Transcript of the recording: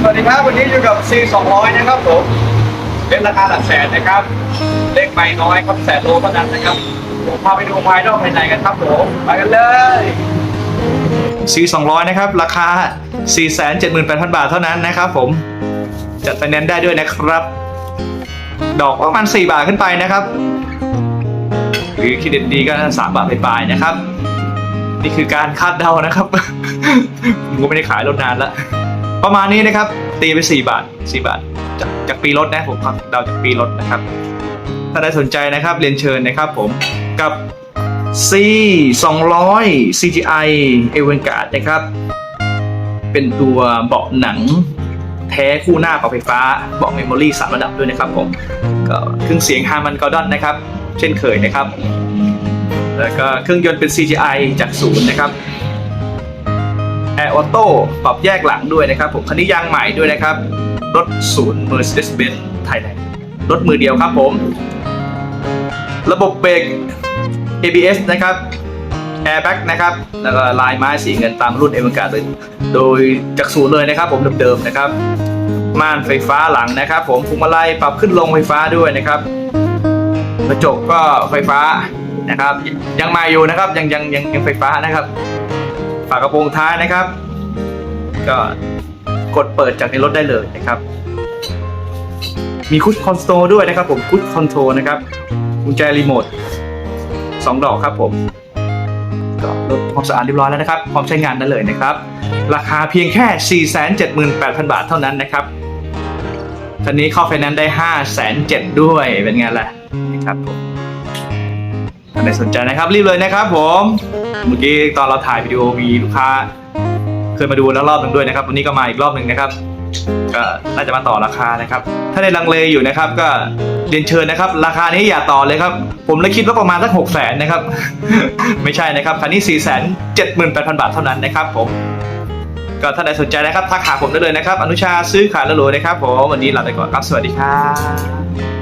สวัสดีครับ วันนี้อยู่กับ C 200นะครับผมเป็นราคาหลักแสนนะครับ เลขไม่น้อยครับแสนโลเท่านั้นนะครับผมพาไปดูภายนอกภายในกันครับผมไปกันเลย C 200นะครับ ราคา 478,000 บาทเท่านั้นนะครับผม จัดไฟแนนซ์ได้ด้วยนะครับ ดอกประมาณ4บาทขึ้นไปนะครับ หรือคิดเด็ดดีก็3บาทไปลายนะครับ นี่คือการคาดเดานะครับ ผมก็ไม่ได้ขายรถนานล้วประมาณนี้นะครับ ตีไป 4 บาท 4 บาท จากจากปีรถนะผมเดาจากปีรถนะครับ ถ้าได้สนใจนะครับเรียนเชิญนะครับผมกับ C 200 CGI a v a n g a r d นะครับ เป็นตัวเบาะหนังแท้คู่หน้าปรับไฟฟ้าเบาะเมมโมรี่สามระดับด้วยนะครับผมก็เครื่องเสียงฮามันกอร์ดอนนะครับ เช่นเคยนะครับ แล้วก็เครื่องยนต์เป็น CGI จากศูนย์นะครับแอร์ออโต้ปรับแยกหลังด้วยนะครับผมคันนี้ยางใหม่ด้วยนะครับ รถศูนย์ Mercedes-Benz Thailand รถมือเดียวครับผม ระบบเบรก ABS นะครับ Airbag นะครับ แล้วก็ลายไม้สีเงินตามรุ่นเอเวอร์การ์ดเลยโดยจากศูนย์เลยนะครับ ผมเดิมๆนะครับ ม่านไฟฟ้าหลังนะครับ ผมพวงมาลัยปรับขึ้นลงไฟฟ้าด้วยนะครับ กระจกก็ไฟฟ้า นะครับ ยังมาอยู่นะครับ ยังยังยังยังไฟฟ้านะครับ ฝากระโปรงท้ายนะครับ ก็กดเปิดจากในรถได้เลยนะครับ มีคุชคอนโซลด้วยนะครับผมคุชคอนโทรนะครับกุญแจรีโมทสองดอกครับผมก็รถความสะอาดเรียบร้อยแล้วนะครับพร้อมใช้งานได้เลยนะครับ ราคาเพียงแค่ 478,000 บาทเท่านั้นนะครับคันนี้เข้าไฟแนนซ์ได้507,000ด้วยเป็นไงล่ะนะครับผม ใดสนใจนะครับ รีบเลยนะครับผมเมื่อกี้ตอนเราถ่ายวิดีโอมีลูกค้า เคยมาดูแล้วรอบหนึ่งด้วยนะครับ วันนี้ก็มาอีกรอบหนึ่งนะครับ ก็น่าจะมาต่อราคานะครับ ถ้าในลังเลอยู่นะครับ ก็เรียนเชิญนะครับ ราคานี้อย่าต่อเลยครับ ผมเลยคิดว่าประมาณสักหกแสนนะครับ ไม่ใช่นะครับคันนี้สี่แสนเจ็ดหมื่นแปดพันบาทเท่านั้นนะครับผมก็ถ้าใดสนใจนะครับทักหาผมได้เลยนะครับ อนุชาซื้อขายและโหลนะครับผมวันนี้ลาไปก่อนครับสวัสดีครับ